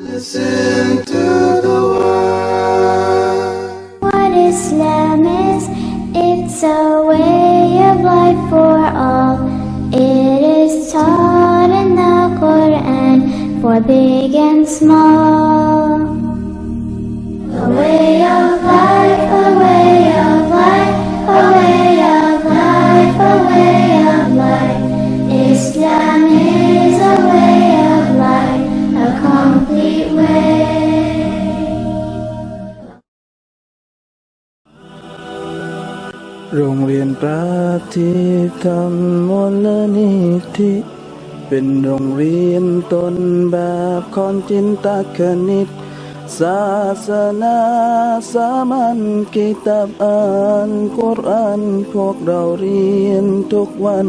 Listen to the word. What Islam is, it's a way of life for all. It is taught in the Quran for big and small. รงเรียนพระที่ทำมลนิธิ เป็นโรงเรียนต้นแบบของจินตคณิต ศาสนาสามัญกิตาบอ่านกุรอานพวกเราเรียนทุกวัน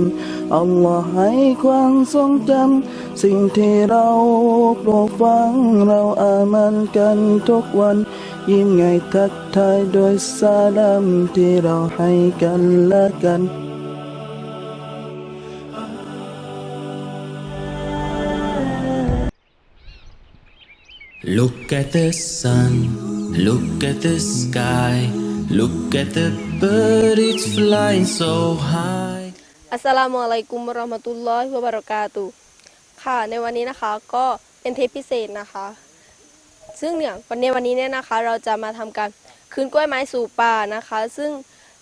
อัลลอฮ์ให้ความทรงจำสิ่งที่เราปลูกฝังเราอามันกันทุกวัน ยิ้มไงทักทายโดยสาลัมที่เราให้กันและกัน Look at the sun, look at the sky, look at the bird, it's flying so high. อัสสลามุอะลัยกุมวะเราะห์มะตุลลอฮิวะบะเราะกาตุฮ์ค่ะ ในวันนี้นะคะก็เป็นเทปพิเศษนะคะ ซึ่งเนี่ยวันในวันนี้เนี่ยนะคะเราจะมาทำการคืนกล้วยไม้สู่ป่านะคะ ซึ่ง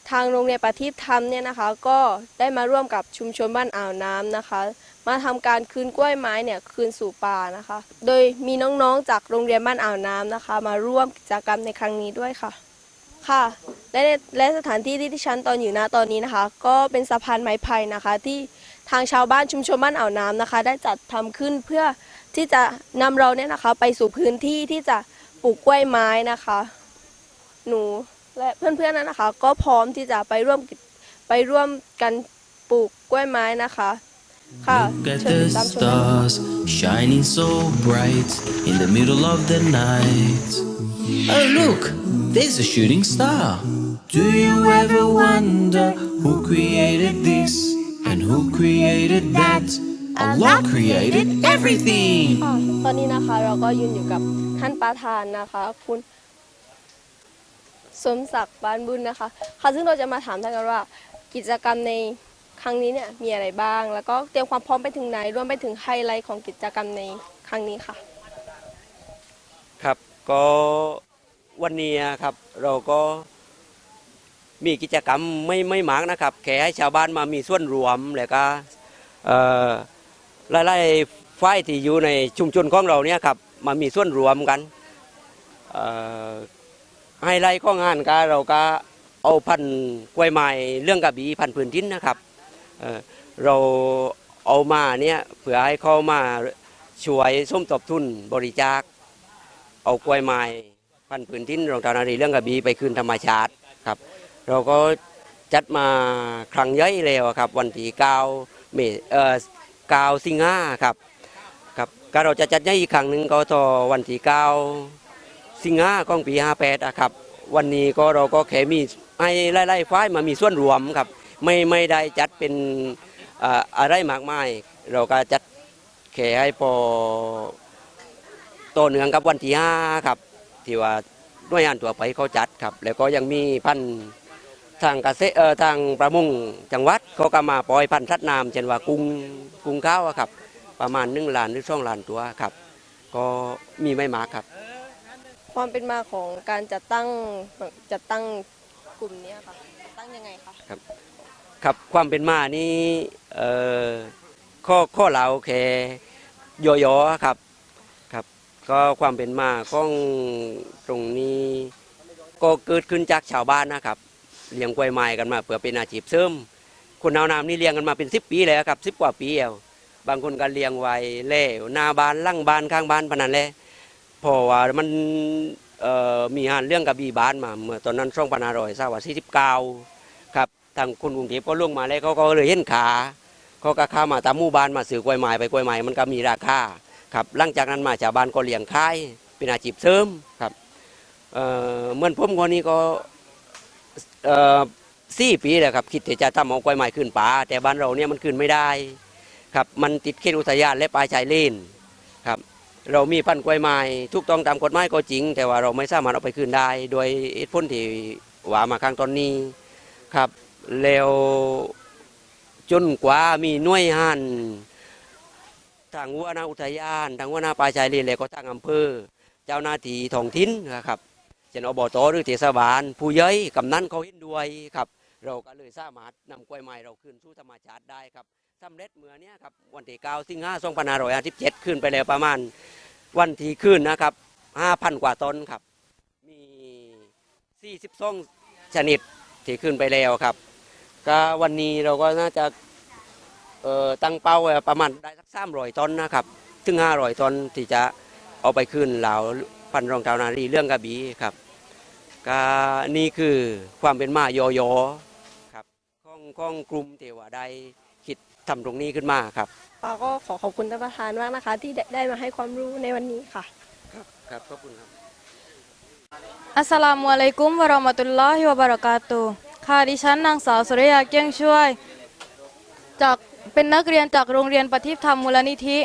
ทางโรงเรียนประทีปธรรมเนี่ยนะคะ ก็ได้มาร่วมกับชุมชนบ้านอ่าวน้ำนะคะ มาทำการคืนกล้วยไม้เนี่ยคืนสู่ป่านะคะ โดยมีน้องๆจากโรงเรียนบ้านอ่าวน้ำนะคะ มาร่วมกิจกรรมในครั้งนี้ด้วยค่ะค่ะและในและสถานที่ที่ที่ฉันตอนอยู่ณตอนนี้นะคะ ก็เป็นสะพานไม้ไผ่นะคะ ที่ทางชาวบ้านชุมชนบ้านอ่าวน้ำนะคะ ได้จัดทำขึ้นเพื่อ ที่จะนำเราเนี่ยนะคะ ไปสู่พื้นที่ที่จะปลูกกล้วยไม้นะคะ หนูและเพื่อนๆนั้นนะคะ ก็พร้อมที่จะไปร่วมกิจไปร่วมกันปลูกกล้วยไม้นะคะค่ะ Look at เชิญ the ติดตามชมได้เลยค่ะ stars shining so bright in the middle of the night. Oh, look, there's a shooting star. Do you ever wonder who created this and who created that? Allah created everything. ค่ะตอนนี้นะคะเราก็ยืนอยู่กับท่านประธานนะคะ คุณ สมศักดิ์บานบุญนะคะ ค่ะซึ่งเราจะมาถามท่านกันว่ากิจกรรมในครั้งนี้เนี่ยมีอะไรบ้าง แล้วก็เตรียมความพร้อมไปถึงไหนรวมไปถึงไฮไลท์ของกิจกรรมในครั้งนี้ค่ะ ครับก็วันนี้ครับเราก็มีกิจกรรมไม่ไม่มากนะครับแค่ให้ชาวบ้านมามีส่วนรวมแล้วก็เอ่อ ไล่ๆฝ่ายที่อยู่ในชุมชนของเราเนี่ยครับมามีส่วนรวมกันไฮไลท์ของงานก็เราก็เอาพันธุ์กล้วยไม้เรื่องกระบี่พันพื้นทินนะครับเเราเอามาเนี่ยเพื่อให้เขามาช่วยส้มตบทุนบริจาค เอากล้วยไม้พันพื้นทินรองเท้านารีเรื่องกระบี่ไปคืนธรรมชาติครับ เราก็จัดมาครั้งย่อยแล้วครับ วันที่เก้าเมษเอ่อ เก้าสิงหาครับครับก็เราจะจัดย่อยอีกครั้งหนึ่งก็ต่อวันที่เก้าสิงหาของปีห้าแปดครับวันนี้ก็เราก็แค่มีให้ไล่ๆฝ่ายมามีส่วนรวมครับ ไม่ไม่ได้จัดเป็นอะไรมากมาย เราก็จัดแค่ให้พอต่อเนื่องกับวันที่ห้าครับ ที่ว่าหน่วยงานตัวไปเขาจัดครับ แล้วก็ยังมีพันธุ์ทางเกษตรทางประมงจังหวัด เขาก็มาปล่อยพันธุ์ทัดน้ำเช่นว่ากุ้งกุ้งข้าวอะครับ ประมาณหนึ่งล้านหรือสองล้านตัวครับ ก็มีไม่มากครับ ความเป็นมาของการจัดตั้งจัดตั้งกลุ่มเนี้ยค่ะจัดตั้งยังไงคะครับความเป็นมานี่เอ่อข้อข้อเราแค่ย่อๆครับครับ ก็ความเป็นมาของตรงนี้ก็เกิดขึ้นจากชาวบ้านนะครับเลี้ยงกล้วยไม้กันมาเพื่อเป็นอาชีพเสริม คนเอาน้ำนี่เลี้ยงกันมาเป็นสิบปีแล้วครับสิบกว่าปีแล้วบางคนก็เลี้ยงไว้เล่หน้าบ้านล่างบ้านข้างบ้านพนันและเพราะว่ามันมีหานเรื่องกับบีบ้านมาเมื่อตอนนั้นช่องพันาร้อยสาวสี่สิบเก้าครับทางคนกรุงเทพก็ล่วงมาแล้วเขาก็เลยเห็นขาเขาก็ข้ามาตามหมู่บ้านมาซื้อกล้วยไม้ไปกล้วยไม้มันก็มีราคาครับหลังจากนั้นมาชาวบ้านก็เลี้ยงขายเป็นอาชีพเสริมครับเอ่อเหมื่อนผมคนนี้ก็ สี่ปีแล้วครับคิดที่จะทำเอากล้วยไม้ขึ้นป่าแต่บ้านเราเนี่ยมันขึ้นไม่ได้ครับมันติดเขตอุทยานและป่าชายเลนครับเรามีพันธุ์กล้วยไม้ถูกต้องตามกฎหมายก็จริง แต่ว่าเราไม่สามารถเอาไปคืนได้ โดยเหตุผลที่ว่ามาข้างตอนนี้ครับแล้วจนกว่ามีหน่วยงานทางหัวนาอุทยานทางหัวนาป่าชายเลนและก็ทางอำเภอ เจ้าหน้าที่ท้องถิ่นนะครับเช่นอบตหรือเทศบาลผู้ย่อยกำนันเขาเห็นด้วยครับ เราก็เลยสามารถนำกล้วยไม้เราคืนสู่ธรรมชาติได้ครับสำเร็จเมื่อเนี้ยครับวันที่9สิงหาคม2557ขึ้นไปแล้วประมาณวันที่ขึ้นนะครับ5,000 กว่าต้นครับ มี42ชนิดที่ขึ้นไปแล้วครับ ก็วันนี้เราก็น่าจะเอ่อตั้งเป้าประมาณได้สัก300ต้นนะครับ ถึง500ต้นที่จะเอาไปขึ้นเหล่าพันรองเท้านารีเรื่องกระบี่ครับก็นี่คือความเป็นมาโยโยครับ ของของกลุ่มเทวาได้คิดทำตรงนี้ขึ้นมาครับเราก็ขอขอบคุณท่านประธานมากนะคะ ที่ได้ได้มาให้ความรู้ในวันนี้ค่ะ ครับครับขอบคุณครับอัสสลามุอะลัยกุมวะเราะมะตุลลอฮิวะบะเราะกาตุฮ์ค่ะดิฉันนางสาวสุริยาเกี้ยงช่วย จากเป็นนักเรียนจากโรงเรียนปฏิบธรรมมูลนิธิ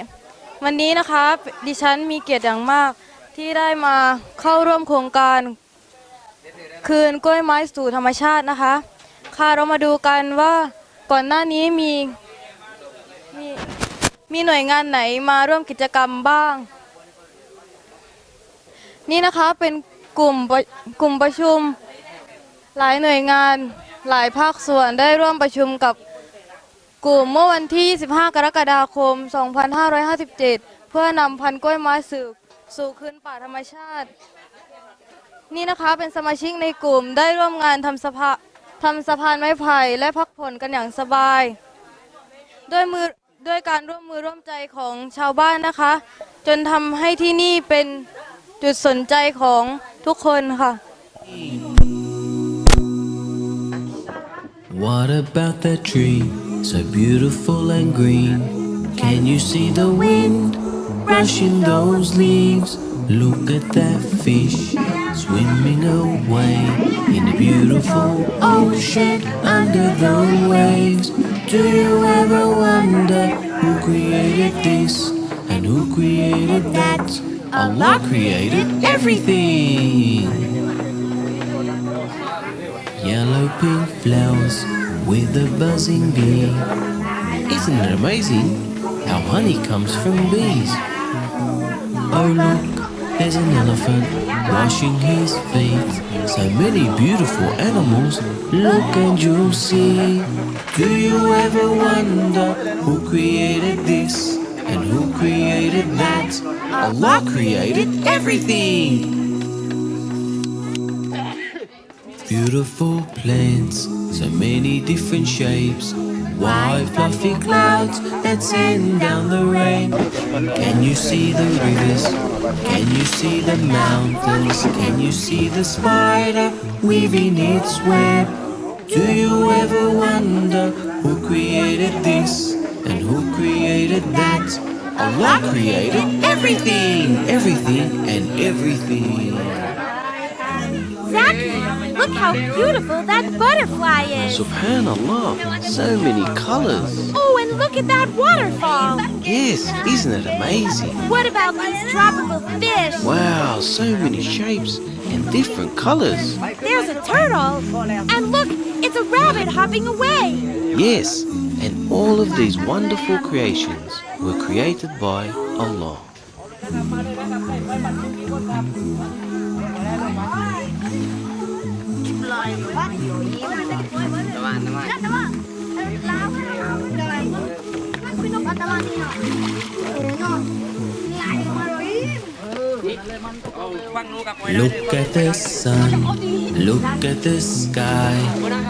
วันนี้นะคะดิฉันมีเกียรติอย่างมากที่ได้มาเข้าร่วมโครงการ คืนกล้วยไม้สู่ธรรมชาตินะคะ ค่ะเรามาดูกันว่าก่อนหน้านี้มีมีมีหน่วยงานไหนมาร่วมกิจกรรมบ้าง นี่นะคะเป็นกลุ่มกลุ่มประชุม หลายหน่วยงานหลายภาคส่วนได้ร่วมประชุมกับกลุ่มเมื่อวันที่ 25 กรกฎาคม 2557 เพื่อนำพันกล้วยไม้สู่สู่คืนป่าธรรมชาติ นี่นะคะเป็นสมาชิกในกลุ่มได้ร่วมงานทำสภา ทำสะพานไม้ไผ่และพักผ่อนกันอย่างสบายด้วยมือด้วยการร่วมมือร่วมใจของชาวบ้านนะคะ จนทำให้ที่นี่เป็นจุดสนใจของทุกคนค่ะ What about that tree, so beautiful and green? Can you see the wind brushing those leaves? Look at that fish swimming away in the beautiful ocean under the waves. Do you ever wonder who created this and who created that? Allah created everything. Yellow pink flowers with a buzzing bee. Isn't it amazing how honey comes from bees? Oh look, there's an elephant washing his feet. So many beautiful animals, look and you'll see. Do you ever wonder who created this and who created that? Allah created everything. Beautiful plants, so many different shapes. White fluffy clouds that send down the rain. Can you see the rivers? Can you see the mountains? Can you see the spider weaving its web? Do you ever wonder who created this and who created that? Allah created everything, everything, and everything. Zaki, look how beautiful that butterfly is. Subhanallah, so many colors. Oh, and look at that waterfall. Yes, isn't it amazing? What about these tropical fish? Wow, so many shapes and different colors. There's a turtle. And look, it's a rabbit hopping away. Yes, and all of these wonderful creations were created by Allah. Look at the sun, look at the sky,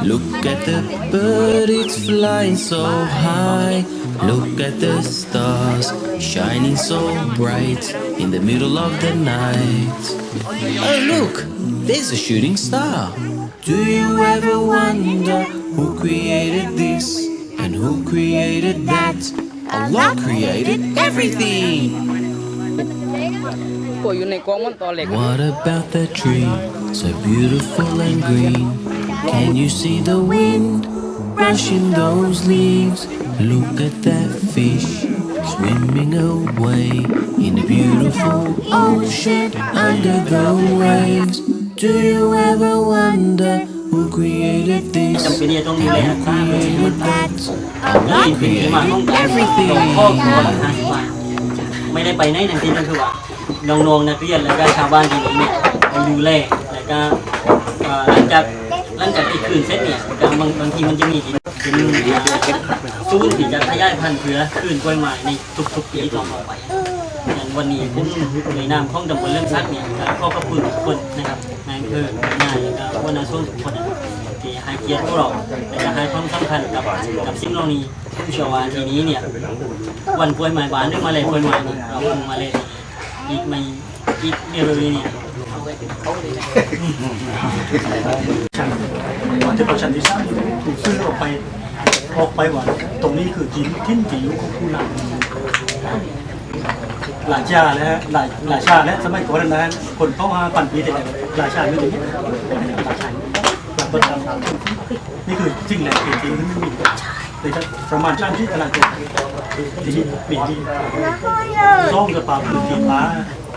look at the bird, it's flying so high. Look at the stars, shining so bright in the middle of the night. Oh, look, there's a shooting star. Do you ever wonder who created this and who created that? Allah created everything. What about that tree, so beautiful and green? Can you see the wind brushing those leaves? Look at that fish swimming away in the beautiful ocean under the waves. Do you ever wonder who created this? จำเป็นที่จะต้องดูแลรักษาเพื่อชีวิต That นี่เป็นที่มาของการส่งข้อมูลหลักฐานว่าไม่ได้ไปไหนทั้งที่นั่นคือว่าน้องๆนักเรียนและก็ชาวบ้านที่นี่เนี่ยไปดูแลแล้วก็เอ่อหลังจากหลังจากที่คืนเสร็จเนี่ยก็บางบางทีมันจะมีที่เป็นซูนย์ที่จะขยายพันธุ์เพื่อคืนกล้วยไม้ในทุกๆปีต่อไปอย่าง วันนี้ผมในนามของตำบลเรื่องซักนี่ก็ขอขอบคุณทุกคนนะครับนายอำเภอนายแล้วก็หัวหน้าส่วนทุกคนนะครับที่ให้เกียรติพวกเราและก็ให้ความสำคัญกับกับสิ่งเหล่านี้ผมเชื่อว่าทีนี้เนี่ย วันกล้วยไม้บานหรือมาเลยกล้วยไม้นี่เราคงมาเลยอีกไม่อีกเร็วๆนี้เนี่ยวันที่ประชันที่สร้างถูกซื้อออกไปออกไปว่าตรงนี้คือทิ้นทิ้นจิ๋วของผู้นำ หลายชาแล้วฮะหลายหลายชาและสมัยก่อนนะฮะคนเข้ามาปั่นปีแต่หลายชาไม่ถึงหลายชาหลังต้นทำนี่คือสิ่งแรกที่ทิ้งที่ไม่มีแต่ถ้าประมาณชาติที่ตลาดที่มีที่ซ่องกระเป๋าคือที่ฟ้า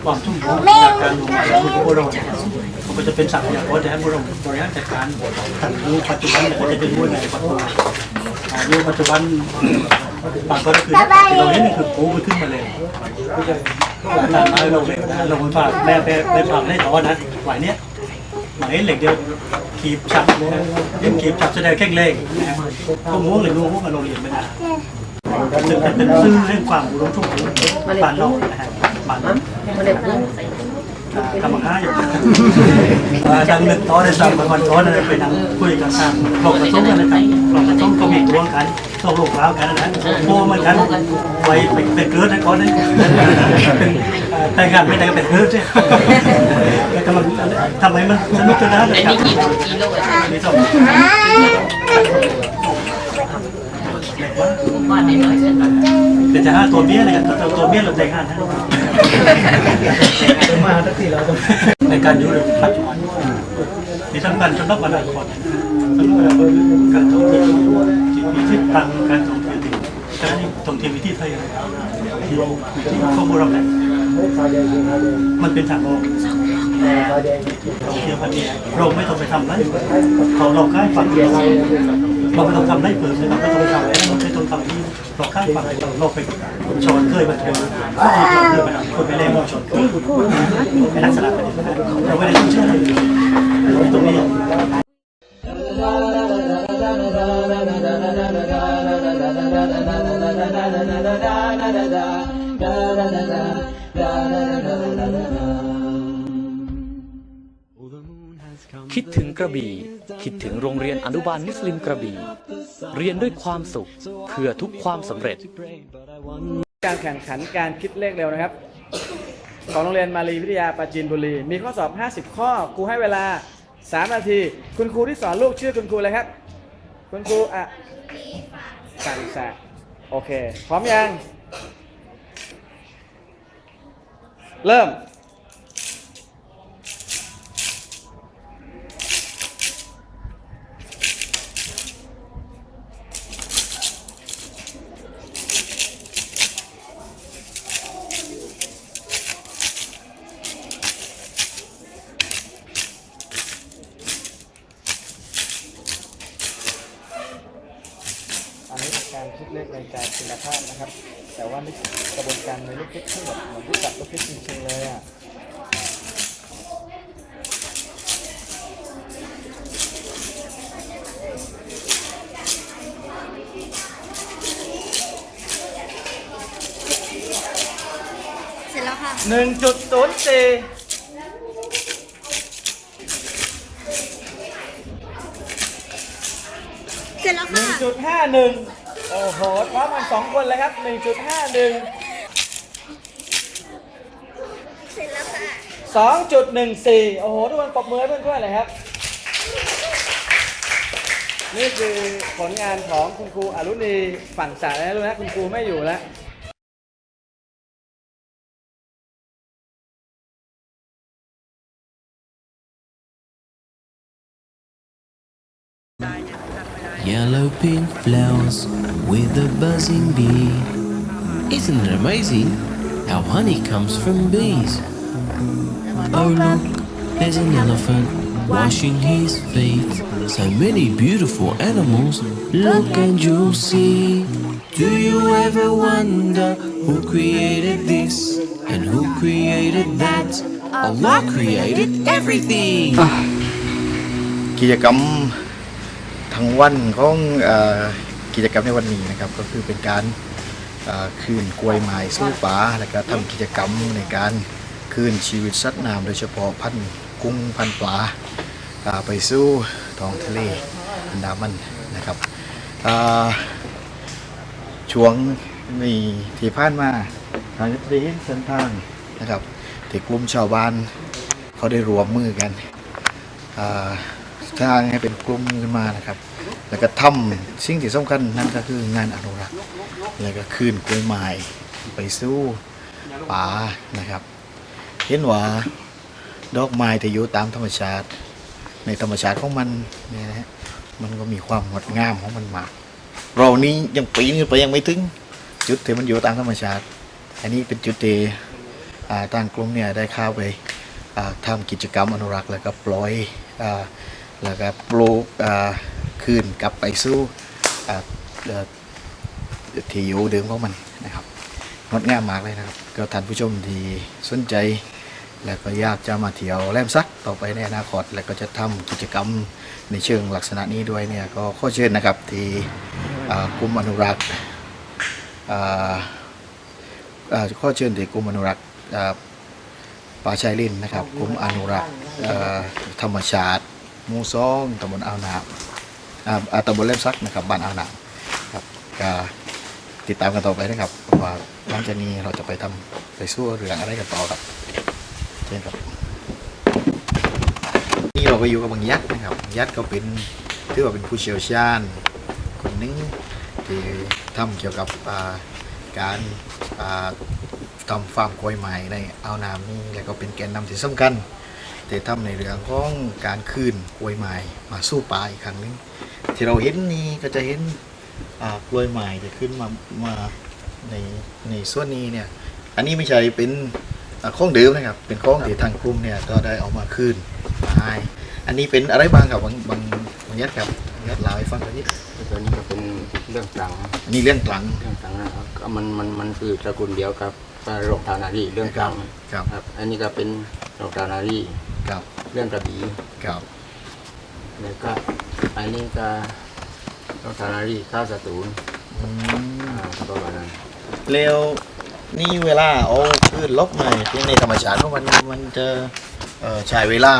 ความชุ่มชื้นจากการลงมาของพวกเรามันก็จะเป็นสัตว์อย่างว่าจะให้บริบริหารจัดการถังรูปัจจุบันเนี่ยก็จะเป็นรูในปัจจุบันอ่ารูปัจจุบัน บางก็คือเราเห็นนี่คือปูมันขึ้นมาเลยหลังมาเราเลยเราไปฝากแม่ไปไปฝากให้ต่อนะไหวเนี้ยหมายเหล็กเดียวขีบฉับนะฮะยังขีบฉับแสดงแข็งแรงนะฮะพวกม้วงหรือม้วงพวกมาโรงเรียนไม่ได้ซึ่งเป็นซื่อเรื่องความรู้ชุ่มชื้นบ้านนอกนะฮะบ้านนอ กกรรมกาอยู่ดังหนึกท้อได้สั่งบางวันท้อได้ไปนั่งคุยกันทางหลอกกระทงกันนะครับหลอกกระทงก็มีตัวกันต้องโลกล้าวกันนะโมเหมือนกันไว้เป็นเกิดนะก่อนนะเป็นแต่งงานไม่ได้ก็เป็นเกิดใช่แต่กำลังทำให้มันสนุกสนานเลยครับนี่ต้อง เดี๋ยวจะห้าตัวเบี้ยเลยกันตัวเบี้ยเราแต่งงานนะมาตั้งที่เราในการอยู่ในปัจจุบันที่สำคัญสำหรับอนาคตสำหรับการท่องเที่ยวที่มีทิศทางการท่องเที่ยวที่การนี้ท่องเที่ยววิถีไทยที่ที่ข้อมูลเราเนี่ยมันเป็นทางออกท่องเที่ยวพันนี้เราไม่ต้องไปทำไรเขาเราค่ายฝั่งเรา เราไม่ต้องทำไรเปิดเลยเราไม่ต้องทำอะไรเราไม่ต้องทำที่เราค่ายฝั่งเราเราไปชอนเคยมาเจอเคยมาทำคนไปเล่นชนเป็นลักษณะแบบนี้เราไม่ได้ต้องเชื่อเลยตรงนี้ คิดถึงกระบี่ คิดถึงโรงเรียนอนุบาลมุสลิมกระบี่ เรียนด้วยความสุขเพื่อทุกความสำเร็จ การแข่งขันการคิดเลขเร็วนะครับ ของโรงเรียนมารีวิทยาปราจีนบุรี มีข้อสอบ 50 ข้อครูให้เวลา 3 นาที คุณครูที่สอนลูกชื่อคุณครูเลยครับ คุณครูอะสั่งสะโอเค พร้อมยัง เริ่ม การคิดเลขในใจคุณภาพนะครับ แต่ว่านี่กระบวนการในลูกคิดทั้งหมดเหมือนที่จับลูกคิดจริงๆเลยอะเสร็จแล้วค่ะ หนึ่งจุดศูนย์สี่เสร็จแล้วหนึ่ค่ะ งจุดห้าหนึ่ง โอ้โหพร้อมกันสองคนเลยครับหนึ่งจุดห้าหนึ่งเสร็จแล้วค่ะสองจุดหนึ่งสี่โอ้โห ทุกคนปรบมือให้เพื่อนๆเลยครับ นี่คือผลงานของคุณครูอรุณีฝั่งสายนะรู้นะคุณครูไม่อยู่แล้ว Yellow pink flowers with a buzzing bee. Isn't it amazing how honey comes from bees? Oh, look, there's an elephant washing his feet. So many beautiful animals. Look and you'll see. Do you ever wonder who created this and who created that? Allah created everything. กิจกรรม ทั้งวันของอกิจกรรมในวันนี้นะครับ ก็คือเป็นการคืนกล้วยไม้สู้ป่าแล้วก็ทำกิจกรรมในการคืนชีวิตสัตว์น้ำโดยเฉพาะพันกุ้งพันปลาาไปสู้ท้องทะเลอันดามันนะครับช่วงนี้ที่ผ่านมาทางได้เห็นเส้นทางนะครับที่กลุ่มชาวบ้านเขาได้รวมมือกันสร้างให้เป็นกลุ่มขึ้นมานะครับ แล้วก็ทำสิ่งที่สำคัญนั่นก็คืองานอนุรักษ์ แล้วก็คืนกล้วยไม้ไปสู้ป่านะครับ เห็นว่าดอกไม้ที่อยู่ตามธรรมชาติ ในธรรมชาติของมันเนี่ยนะฮะมันก็มีความงดงามของมันมาก เรานี้ยังปีนขึ้นไปยังไม่ถึง จุดที่มันอยู่ตามธรรมชาติ อันนี้เป็นจุดที่ต่างกลุ่มเนี่ยได้เข้าไปทำกิจกรรมอนุรักษ์แล้วก็ปล่อยอแล้วก็ปลูกอ คืนกลับไปสู่อ่าเที่อยู่เดิมของมันนะครับงดงามมากเลยนะครับ ก็ท่านผู้ชมที่สนใจ แล้วก็อยากจะมาเที่ยวแลมซักต่อไปในอนาคต แล้วก็จะทำกิจกรรมในเชิงลักษณะนี้ด้วยเนี่ยก็ข้อเชิญนะครับที่กลุ่มอนุรักษ์ข้อเชิญที่กลุ่มอนุรักษ์ป่าชายลินนะครับกลุ่มอนุรักษ์ธรรมชาติมูซองตำบลอ่าวนา อ่าตำบลเล่มซักนะครับบ้านอ่าวน้ำครับก็ติดตามกันต่อไปนะครับว่าหลังจากนี้เราจะไปทำไปสู้เรื่องอะไรกันต่อครับเช่นครับ นี่เราก็อยู่กับบางยัดนะครับบางยัดก็เป็นถือว่าเป็นผู้เชี่ยวชาญคนหนึงที่ทำเกี่ยวกับอ่าการอ่าทำฟาร์มกล้วยไม้ในอ่าวน้ำนี่แล้วก็เป็นแกนนำที่สำคัญ แต่ทำในเรื่องของการคืนกล้วยไม้มาสู้ป่าอีกครั้งหนึงที่เราเห็นนี่ก็จะเห็นอ่ากล้วยไม้จะขึ้นมามาในในส่วนนี้เนี่ยอันนี้ไม่ใช่เป็นอ่าของเดิมนะครับ เป็นของที่ทางกลุ่มเนี่ยก็ได้เอามาคืนมาให้อันนี้เป็นอะไรบ้างครับบางบางบางยัดครับบางยัดเล่าให้ฟังหน่อยนิดตัวนี้ก็เป็นเรื่องตรังอันนี้เรื่องกลังเรื่องตรังนะครับก็มันมันมันคือตระกูลเดียวกับโรคทานารีเรื่องตรังครับครับ อันนี้ก็เป็นโรคทานารี ครับเรื่องกระบี่ครับแล้วก็อันนี้ก็โรคทานารีข้าวสตูลอืมอ่าประมาณนั้นแล้วนี่เวลาเอาพืชลบมาที่ในธรรมชาติของมันมันจะเอ่อใช้เวลา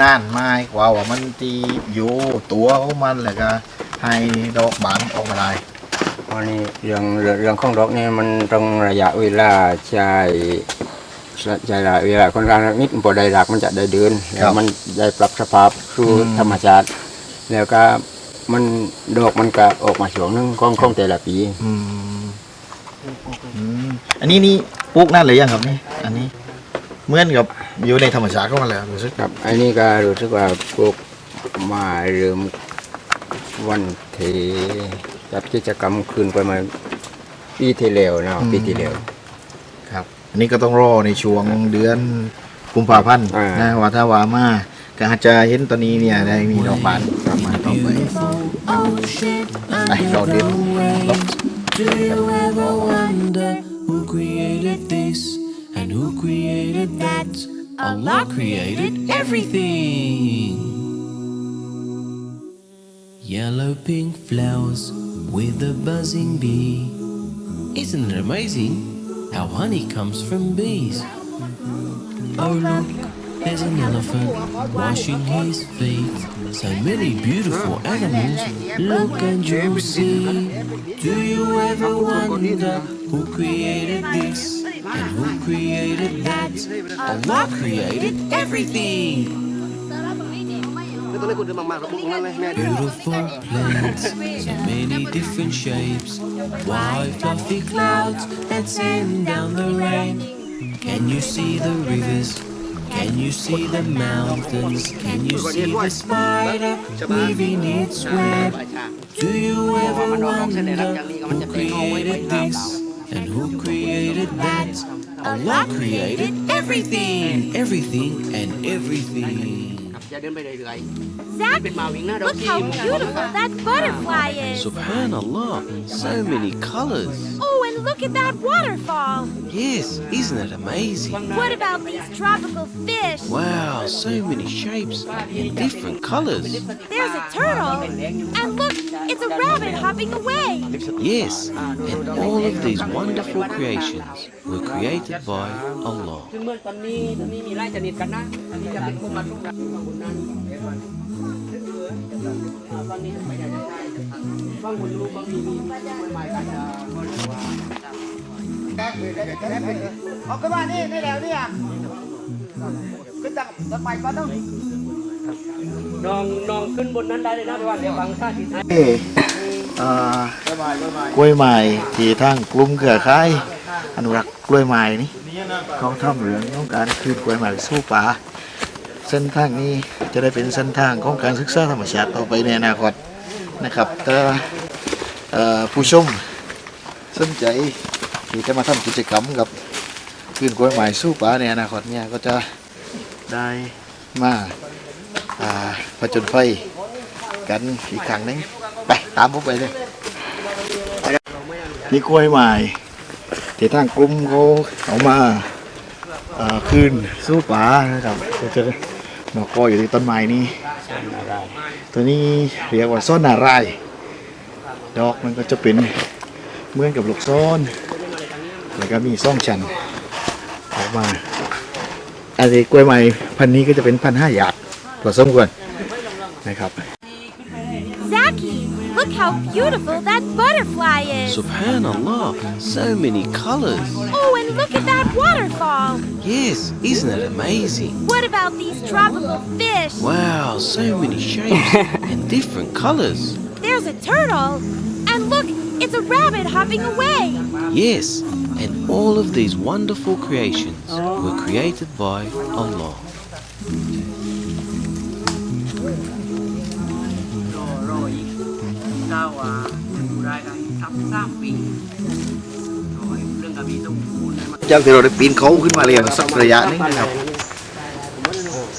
นานมากกว่าว่ามันตีอยู่ตัวของมันแล้วก็ให้ดอกบานออกมาได้เพราะนี่เรื่องเรื่องเรื่องของดอกนี่มันต้องระยะเวลาใช้ ใช้ระยะเวลาคนกลางนิดพอได้รักมันจะได้เดินแล้วมันได้ปรับสภาพสู่ธรรมชาติ แล้วก็มันดอกมันก็ออกมาช่วงหนึงของของแต่ละปี อืมอืมอันนี้นี่ปลูกนั่นเลยยังครับนี่ อันนี้เหมือนกับอยู่ในธรรมชาติของมันเลยรู้สึก ครับอันนี้ก็รู้สึกว่าพวกมาเริ่มวันเทจัดกิจกรรมคืนไปมาปีที่แล้วนะปีที่แล้วครับ อันนี้ก็ต้องรอในช่วงเดือนกุมภาพันธ์อ่านะว่าถ้าว่ามาก็อาจจะเห็นตอนนี้เนี่ยได้มีดอกบานกลับมาต่อไป Ocean ไอ้เราเดินลบ Do you ever wonder who created this and who created that? Allah created everything. Yellow pink flowers with a buzzing bee. Isn't it amazing how honey comes from bees? Oh look, there's an elephant washing his feet. So many beautiful animals. Look and you'll see. Do you ever wonder who created this and who created that? Allah created everything. Beautiful plants, so many different shapes. White fluffy clouds that send down the rain. Can you see the rivers? Can you see the mountains? Can you see the spider weaving its web? Do you ever wonder who created this And who created that? Allah created everything, everything, and everything. จะเดินไปเรื่อย Zach, เป็นมาวิ่งหน้าเรา look ที how ม beautiful that butterfly is. Subhanallah, so many colors. Oh, and look at that waterfall. Yes, isn't it amazing? What about these tropical fish? Wow, so many shapes and different colors. There's a turtle. And look, it's a rabbit hopping away. Yes, and all of these wonderful creations were created by Allah. ซึ่งเมื่อตอนนี้ตอนนี้มีไร่ชนิดกันนะอันนี้จะเป็นคุมมาทุกนะนั้นตอนนี้ไปได้ฟังคุณรู้บา กันจะเอาขึ้นมานี่นี่แล้วนี่ยขึ้นจากรถไฟก็ต้องน้องน้องขึ้นบนนั้นได้เลยนะแต่ว่าเดี๋ยวฟังท่าทีให้เอ่อกล้วยไม้ที่ทางกลุ่มเครือข่ายอนุรักษ์กล้วยไม้นี่เขาทำเรื่องของการคืนกล้วยไม้สู้ป่า ส้นทางนี้จะได้เป็นเส้นทางของการศึกษาธรรมชาติต่อไปในอนาคตนะครับถ้าผู้ชมสนใจที่จะมาทำกิจกรรมกับคืนกล้วยไม้สู้ป่าในอนาคตเนี่ยก็จะได้มาผจญไฟกันอีกครั้งหนึงไปตามผมไปเลยนี่กล้วยไม้ที่ทางกลุ่มเขาเอามาคืนสู้ป่านะครับก็จะ หนอกกออยู่ที่ต้นไม้นี้ตัวนี้เรียกว่าซ่อนนาราย ดอกมันก็จะเป็นเหมือนกับลูกซ้อน แล้วก็มีซ่องชันออกมาอันนี้กล้วยไม้พันธุ์นี้ก็จะเป็นพันธุ์ห้าหยาดพอสมควรนะครับ Zachy, look how beautiful that butterfly is. Subhanallah, so many colors. Oh, and look at that waterfall. Yes, isn't it amazing? What about these tropical fish? Wow, so many shapes and different colors. There's a turtle. And look, it's a rabbit hopping away. Yes, and all of these wonderful creations were created by Allah. เก้าอะรายการทำสามปีโอ้ยเรื่องกระบี่ต้องพูดให้มันจาที่เราได้ปีนเขาขึ้นมาแล้วสักระยะหนึงนะครับ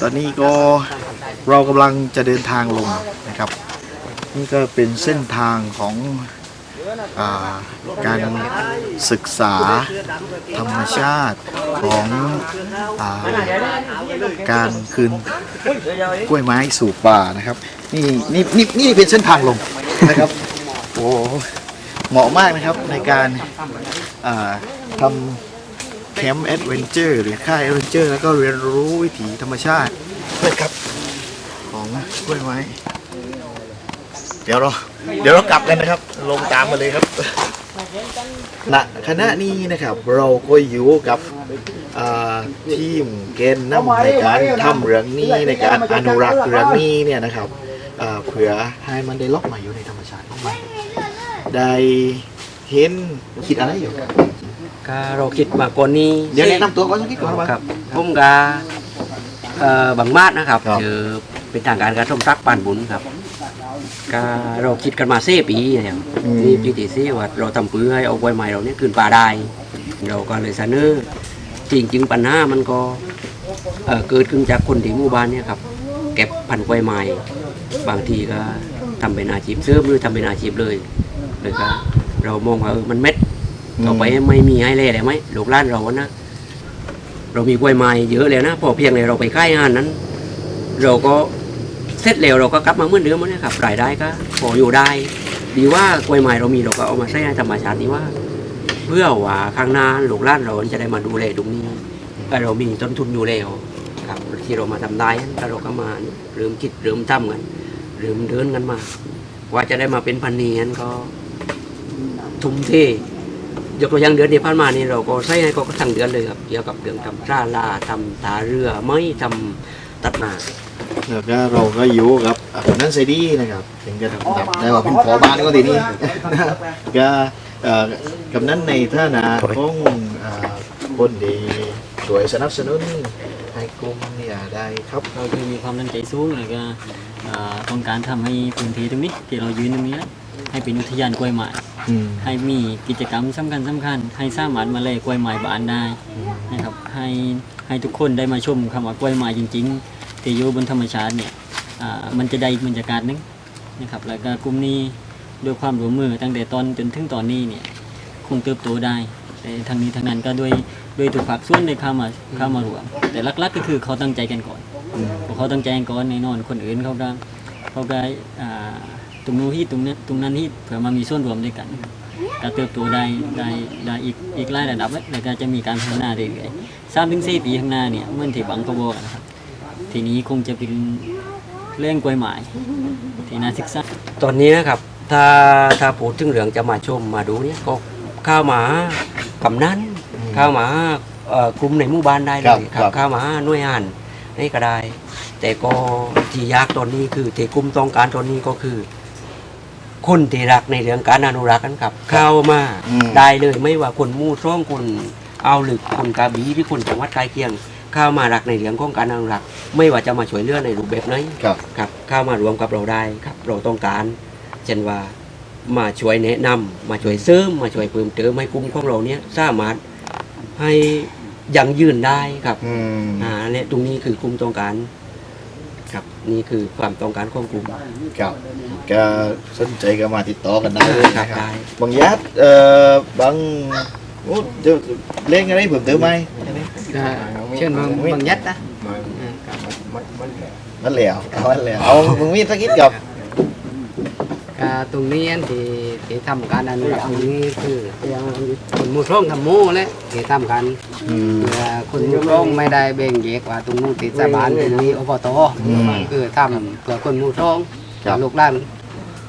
ตอนนี้ก็เรากำลังจะเดินทางลงนะครับ นี่ก็เป็นเส้นทางของอาการศึกษาธรรมชาติของอาการคืนกล้วยไม้สู่ป่านะครับ นี่นี่นี่นี่เป็นเส้นทางลง นะครับ โอ้เหมาะมากนะครับในการทำแคมป์แอดเวนเจอร์หรือค่ายแอดเวนเจอร์แล้วก็เรียนรู้วิถีธรรมชาตินะครับ ของกล้วยไม้เดี๋ยวเราเดี๋ยวเรากลับกันนะครับ ลงตามมาเลยครับณคณะนี้นะครับเราก็อยู่กับทีมเกณฑ์นำในการทำเรื่องนี้ในการอนุรักษ์เรื่องนี้เนี่ยนะครับเผื่อให้มันได้ล็อกมาอยู่ในธรรมชาติของมัน ได้เห็นคิดอะไรอยู่ก็เราคิดมาก่อนนี้เดี๋ยวแนะนำตัวก่อนสักนิดก่อนว่าครับผมกาเอ่อบังมาดนะครับคือเป็นทางการการสมรักปานบุญครับก็เราคิดกันมาเซ่ปีนะครับอืมนี่ปีที่สี่ว่าเราทำปื้อให้เอาไว้ใหม่เราเนี่ยคืนป่าได้ เราก็เลยเสนอจริงๆปัญหามันก็เอ่อเกิดขึ้นจากคนที่หมู่บ้านเนี่ยครับเก็บพันธุ์กล้วยไม้บางทีก็ทำเป็นอาชีพเสริมหรือทำเป็นอาชีพเลย เลยก็เรามองว่าเออมันเม็ดต่อไปไม่มีให้เล่เลยไหมลูกหล้านเรานะเรามีกล้วยไม้เยอะเลยนะพอเพียงเลยเราไปค่ายงานนั้น เราก็เสร็จแล้วเราก็กลับมาเหมือนเดิมนะครับรายได้ก็พออยู่ได้ ดีว่ากล้วยไม้เรามีเราก็เอามาใช้ในธรรมชาติดีว่า เพื่อว่าข้างหน้าลูกหล้านเราจะได้มาดูแลตรงนี้แต่เรามีต้นทุนอยู่แล้วครับที่เรามาทำได้แล้วเราก็มาเริ่มคิดเริ่มทำกันเริ่มเดินกันมา ว่าจะได้มาเป็นพันเนียนก็ ทุ่มเทยกตัวอย่างเดือนที่ผ่านมานี่เราก็ใช้ให้ก็ทั้งเดือนเลยครับเกี่ยวกับเรื่องทำซาลาทำตาเรือไม้ทำตัดหนาแล้วก็เราก็อยู่กับอะคนนั้นไซดี้นะครับถึงจะทำได้ว่าเป็นพอบ้านก็ทีนี้ก็เอ่อกำนั้นในฐานะของอ่าคนดีสวยสนับสนุนให้กลุ่มเนี่ยได้ครับเราคือมีความตั้งใจสูงแล้วก็เอ่อต้องการทำให้พื้นที่ตรงนี้ที่เรายืนตรงนี้นะให้เป็นอุทยานกล้วยไม้ อืม ให้มีกิจกรรมสำคัญสำคัญให้สามารถมาเล่กล้วยไม้บานได้นะครับให้ให้ทุกคนได้มาชมคำว่ากล้วยไม้จริงๆที่อยู่บนธรรมชาติเนี่ยอ่ามันจะได้อีกบรรยากาศหนึงนะครับแล้วก็กลุ่มนี้ด้วยความร่วมมือตั้งแต่ตอนจนถึงตอนนี้เนี่ยคงเติบโตได้แต่ทางนี้ทางนั้นก็ด้วยด้วยทุกภาคส่วนได้เข้ามาเข้ามารวมแต่หลักๆก็คือเขาตั้งใจกันก่อน พอเขาตั้งใจกันก่อนแน่นอนคนอื่นเขาก็เขาก็อ่า ตรงนู้นที่ตรงนั้นตรงนั้นที่เผื่อมามีส่วนรวมด้วยกันก็เติบโตได้ได้ได้อีกอีกหลายระดับแล้วก็จะมีการพัฒนาเรื่อยๆสามถึงสี่ปีข้างหน้าเนี่ยเหมื่อนที่บังกบอกนะครับทีนี้คงจะเป็นเรื่องกล้วยไม้ที่น่าศึกษาตอนนี้นะครับถ้าถ้าพูดถึงเรื่องจะมาชมมาดูเนี่ยก็เข้ามาหากำนันเข้ามาหาเอ่อกลุ่มในหมู่บ้านได้เลครับยคครัรับบเข้ามาหาหน่วยงานนี่ก็ได้ แต่ก็ที่ยากตอนนี้คือที่กลุ่มต้องการตอนนี้ก็คือ คนที่รักในเรื่องการอนุรักษ์กันครับ เข้ามาอืม ได้เลยไม่ว่าคนหมู่ซ่องคนเอาหรือคนกระบี่หรือคนจังหวัดใกล้เคียง เข้ามารักในเรื่องของการอนุรักษ์ไม่ว่าจะมาช่วยเหลือในรูปแบบไหน ครับ ครับเข้ามารวมกับเราได้ครับเราต้องการเช่นว่ามาช่วยแนะนำมาช่วยเสริมมาช่วยเพิ่มเติมให้กลุ่มของเราเนี้ยสามารถให้ยังยืนได้ครับอืม อ่าและตรงนี้คือกลุ่มต้องการครับ นี่คือความต้องการของกลุ่ม ครับก็สนใจก็มาติดต่อกันได้เลยนะคได้รับบางยัดเอ่อบางโอ้เดี๋ยวเล่นอะไรเพิ่มเติมไหมเช่นบางบางยัดนะมันเหลวเอามันเหลวเอามึงมีสักนิดกับอ่าตรงนี้อันที่ที่ทำการอนุรักษ์ตรงนี้คืออย่างคนหมู่ช่องทำหมู่และที่ทำกันเพื่อ คนหมู่ช่องไม่ได้แบ่งแยกว่าตรงนู้นติดสถาบานตรงนี้อบตคือทำเพื่อคนหมู่ช่องลูกหลาน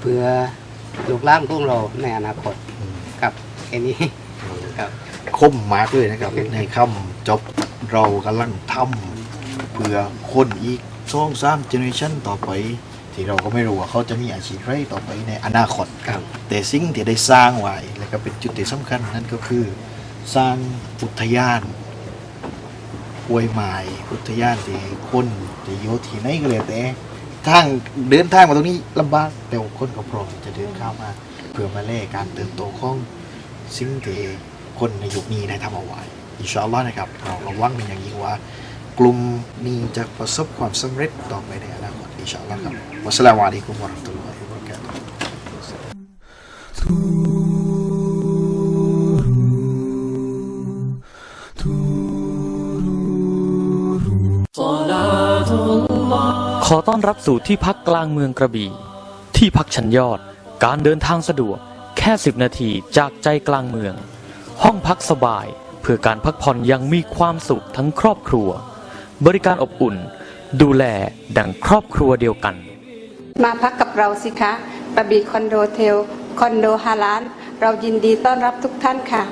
เพื่อลูกหลานของเราในอนาคตกับแค่นี้ครับ คมมากเลยนะครับ ในคำจบเรากำลังทำเพื่อคนอีกสองสามเจเนอเรชันต่อไป ที่เราก็ไม่รู้ว่าเขาจะมีอาชีพอะไรต่อไปในอนาคตครับ แต่สิ่งที่ได้สร้างไว้และก็เป็นจุดที่สำคัญนั่นก็คือ สร้างอุทยานห้วยไม้อุทยานที่คนที่อยู่ที่ไหนก็เลยแต่ทางเดินทางมาตรงนี้ลำบากแต่ว่าคนก็พร้อมจะเดินเข้ามาเพื่อมาแลกการเติบโตของสิ่งที่คนในยุคนี้ได้ทำเอาไว้อินชาอัลลอฮ์นะครับเราราหวังเป็นอย่างยิ่งว่ากลุ่มนี้จะประสบความสำเร็จต่อไปในอนาคตอินชาอัลลอฮ์ครับวัสสลามุอะลัยกุมวะเราะห์มะตุลลอฮิวะบะเราะกาตุฮ์ ขอต้อนรับสู่ที่พักกลางเมืองกระบี่ ที่พักชั้นยอด การเดินทางสะดวก แค่ 10 นาทีจากใจกลางเมือง ห้องพักสบาย เพื่อการพักผ่อนยังมีความสุขทั้งครอบครัว บริการอบอุ่น ดูแลดังครอบครัวเดียวกัน มาพักกับเราสิคะกระบี่คอนโดเทล คอนโดฮาลาน เรายินดีต้อนรับทุกท่านค่ะ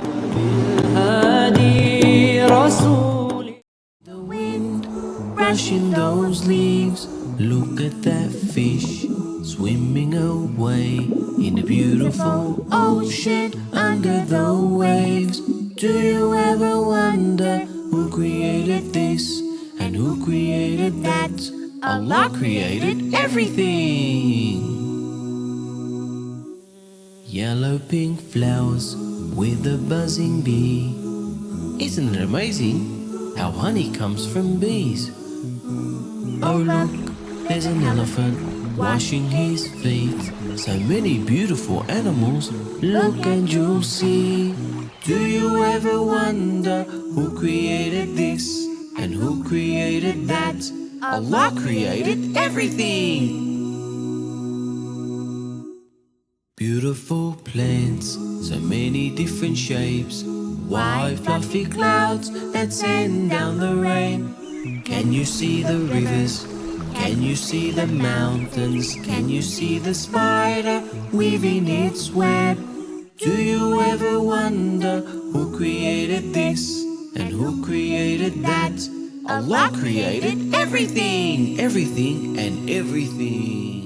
brushing those leaves. Look at that fish swimming away in the beautiful ocean under the waves. Do you ever wonder who created this and who created that? Allah created everything. Yellow pink flowers with a buzzing bee. Isn't it amazing how honey comes from bees? Oh, look, there's an elephant washing his feet. So many beautiful animals, look and you'll see. Do you ever wonder who created this and who created that? Allah created everything. Beautiful plants, so many different shapes. White fluffy clouds that send down the rain. Can you see the rivers? Can you see the mountains? Can you see the spider weaving its web? Do you ever wonder who created this and who created that? Allah created everything, everything, and everything.